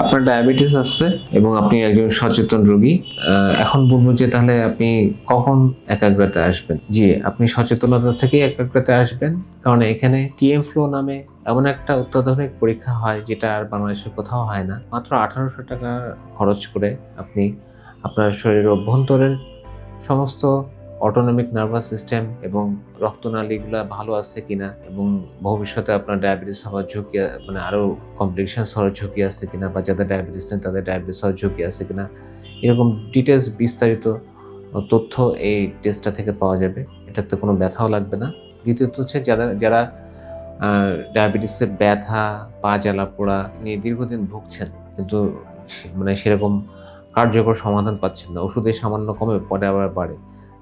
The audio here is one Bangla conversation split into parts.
আপনার ডায়াবেটিস আছে এবং আপনি একজন সচেতন রোগী এখন বলব যে তাহলে আপনি কখন একাগ্রতা আসবেন? জি, আপনি সচেতনতা থেকে একাগ্রতা আসবেন। কারণ এখানে টিএম ফ্লো নামে এমন একটা অত্যাধুনিক পরীক্ষা হয় যেটা আর বাংলাদেশে কোথাও হয় না। মাত্র আঠারোশো টাকা খরচ করে আপনি আপনার শরীরের অভ্যন্তরের সমস্ত অটোনমিক নার্ভাস সিস্টেম এবং রক্তনালীগুলো ভালো আছে কিনা এবং ভবিষ্যতে আপনার ডায়াবেটিস হওয়ার ঝুঁকি মানে আরও কমপ্লিকেশনস হওয়ার ঝুঁকি আছে কিনা বা যাদের ডায়াবেটিস নেই তাদের ডায়াবেটিস হওয়ার ঝুঁকি আছে কিনা, এরকম ডিটেলস বিস্তারিত তথ্য এই টেস্টটা থেকে পাওয়া যাবে। এটাতে কোনো ব্যথাও লাগবে না। দ্বিতীয়ত হচ্ছে যারা যারা ডায়াবেটিসের ব্যথা, পা জ্বালা পোড়া নিয়ে দীর্ঘদিন ভুগছেন কিন্তু মানে সেরকম কার্যকর সমাধান পাচ্ছেন না। ওষুধে সামান্য কমে পরে আবার বাড়ে।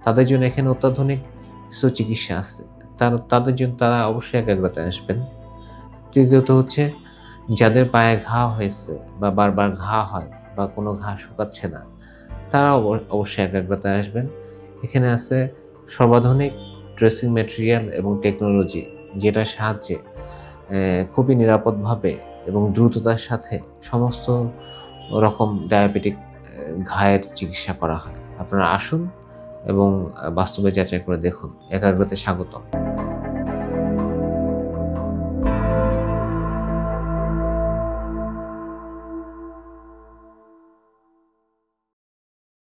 তাদের জন্য এখানে অত্যাধুনিক কিছু চিকিৎসা আছে। তার, তাদের জন্য তারা অবশ্যই একাগ্রতায় আসবেন। তৃতীয়ত হচ্ছে, যাদের পায়ে ঘা হয়েছে বা বারবার ঘা হয় বা কোনো ঘা শুকাচ্ছে না তারা অব- অবশ্যই একাগ্রতায় আসবেন। এখানে আছে সর্বাধুনিক ড্রেসিং ম্যাটেরিয়াল এবং টেকনোলজি, যেটার সাহায্যে খুবই নিরাপদভাবে এবং দ্রুততার সাথে সমস্ত রকম ডায়াবেটিক ঘায়ের চিকিৎসা করা হয়। আপনারা আসুন এবং বাস্তবে যাচাই করে দেখুন। একাগ্রতে স্বাগতম।